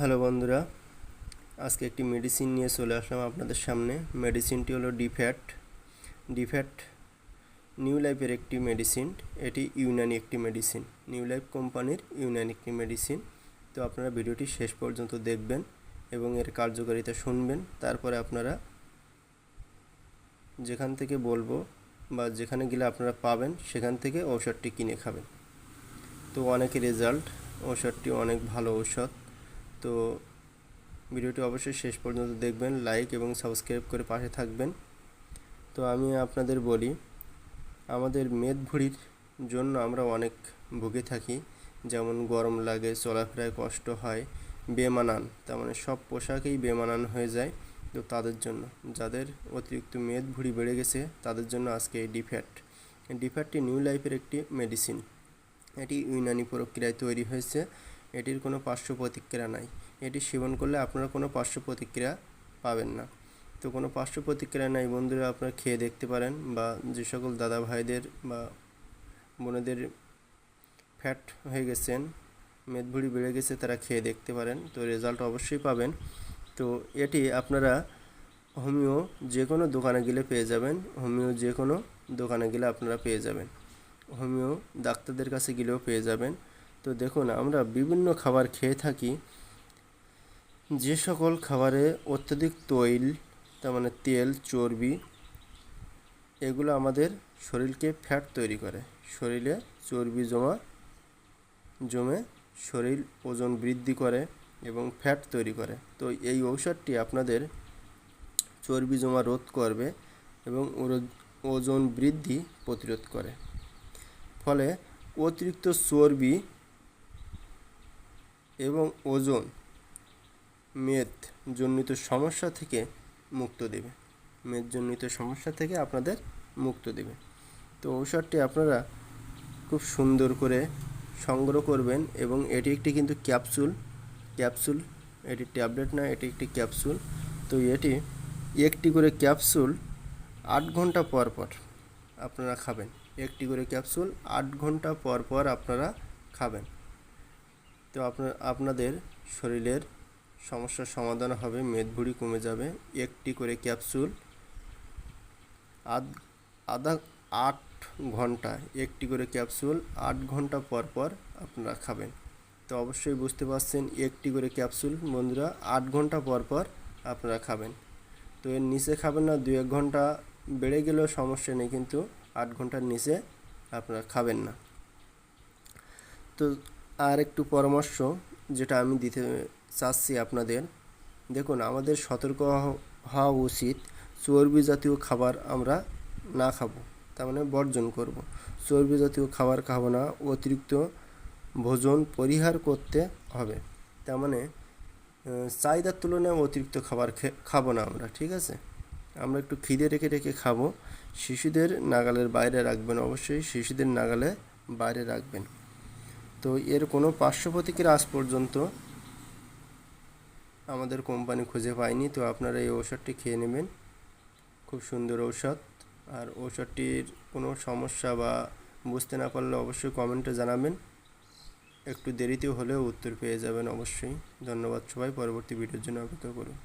Hello বন্ধুরা, আজকে একটি মেডিসিন নিয়ে চলে আসলাম আপনাদের সামনে। মেডিসিনটি হলো ডিফ্যাট ডিফ্যাট নিউ লাইফের একটি মেডিসিন এটি ইউনানি একটি মেডিসিন নিউ লাইফ কোম্পানির ইউনানি একটি মেডিসিন তো আপনারা ভিডিওটি শেষ পর্যন্ত দেখবেন এবং এর কার্যকারিতা শুনবেন। তারপরে আপনারা যেখান থেকে বলব বা যেখানে গেলে আপনারা পাবেন, সেখান থেকে ঔষধটি কিনে খাবেন। তো অনেক রেজাল্ট ঔষধটি অনেক ভালো ঔষধ। তো ভিডিওটি অবশ্যই শেষ পর্যন্ত দেখবেন লাইক এবং সাবস্ক্রাইব করে পাশে থাকবেন। তো আমি আপনাদের বলি, আমাদের মেদ ভুঁড়ির জন্য আমরা অনেক ভুগে থাকি। যেমন গরম লাগে, চলাফেরায় কষ্ট হয়, বেমানান। তার মানে সব পোশাকেই বেমানান হয়ে যায় তো তাদের জন্য। যাদের অতিরিক্ত মেদ ভুঁড়ি বেড়ে গেছে, তাদের জন্য আজকে এই ডিফ্যাট ডিফ্যাটটি নিউ লাইফের একটি মেডিসিন এটি ইউনানি প্রক্রিয়ায় তৈরি হয়েছে। এটির কোনো পার্শ্ব প্রতিক্রিয়া নাই। এটি সেবন করলে আপনারা কোনো পার্শ্ব প্রতিক্রিয়া পাবেন না। তো কোনো পার্শ্ব প্রতিক্রিয়া নাই বন্ধুরা, আপনারা খেয়ে দেখতে পারেন বা যে সকল দাদা ভাইদের বা বোনেদের ফ্যাট হয়ে গেছেন মেদভুড়ি বেড়ে গেছে, তারা খেয়ে দেখতে পারেন। তো রেজাল্ট অবশ্যই পাবেন। তো এটি আপনারা হোমিও যে কোনো দোকানে গেলে পেয়ে যাবেন। হোমিও যে কোনো দোকানে গেলে আপনারা পেয়ে যাবেন। হোমিও ডাক্তারদের কাছে গেলেও পেয়ে যাবেন। তো দেখুন, আমরা বিভিন্ন খাবার খেয়ে থাকি। যে সকল খাবারে অত্যধিক তৈল, তার মানে তেল, চর্বি, এগুলো আমাদের শরীরকে ফ্যাট তৈরি করে। শরীরে চর্বি জমা, জমে শরীর ওজন বৃদ্ধি করে এবং ফ্যাট তৈরি করে। তো এই ঔষধটি আপনাদের চর্বি জমা রোধ করবে এবং ওজন বৃদ্ধি প্রতিরোধ করে। ফলে অতিরিক্ত চর্বি এবং ওজন মেদ জনিত সমস্যা থেকে মুক্ত দেবে। মেদ মেদজনিত সমস্যা থেকে আপনাদের মুক্ত দেবে। তো ঔষধটি আপনারা খুব সুন্দর করে সংগ্রহ করবেন এবং এটি একটি কিন্তু ক্যাপসুল ক্যাপসুল, এটি ট্যাবলেট না, এটি একটি ক্যাপসুল। তো এটি একটি করে ক্যাপসুল আট ঘণ্টা পর পর আপনারা খাবেন। একটি করে ক্যাপসুল আট ঘণ্টা পর পর আপনারা খাবেন। তো আপনার, আপনাদের শরীরের সমস্যার সমাধান হবে মেদভুড়ি কমে যাবে, একটি করে ক্যাপসুল আধ, আধা, আট ঘণ্টা, একটি করে ক্যাপসুল আট ঘণ্টা পর পর আপনারা খাবেন। তো অবশ্যই বুঝতে পারছেন, একটি করে ক্যাপসুল বন্ধুরা আট ঘণ্টা পর পর আপনারা খাবেন। তো এর নিচে খাবেন না দু এক ঘণ্টা বেড়ে গেলেও সমস্যা নেই, কিন্তু আট ঘণ্টার নিচে আপনারা খাবেন না। তো আর একটু পরামর্শ যেটা আমি দিতে চাচ্ছি আপনাদের। দেখুন, আমাদের সতর্ক হওয়া উচিত। চর্বি জাতীয় খাবার আমরা না খাব, তার মানে বর্জন করব। চর্বি জাতীয় খাবার খাব না, অতিরিক্ত ভোজন পরিহার করতে হবে। তার মানে চাহিদার তুলনায় অতিরিক্ত খাবার খাব না আমরা, ঠিক আছে? আমরা একটু খিদে রেখে রেখে খাব। শিশুদের নাগালের বাইরে রাখবেন, অবশ্যই শিশুদের নাগালে বাইরে রাখবেন। তো এর কোনো পার্শ্ব আজ পর্যন্ত আমাদের কোম্পানি খুঁজে পায়নি। তো আপনারা এই ঔষধটি খেয়ে নেবেন। খুব সুন্দর ঔষধ। আর ঔষধটির কোনো সমস্যা বা বুঝতে না পারলে অবশ্যই কমেন্টে জানাবেন। একটু দেরিতে হলেও উত্তর পেয়ে যাবেন অবশ্যই। ধন্যবাদ সবাই। পরবর্তী ভিডিওর জন্য অপেক্ষা করুন।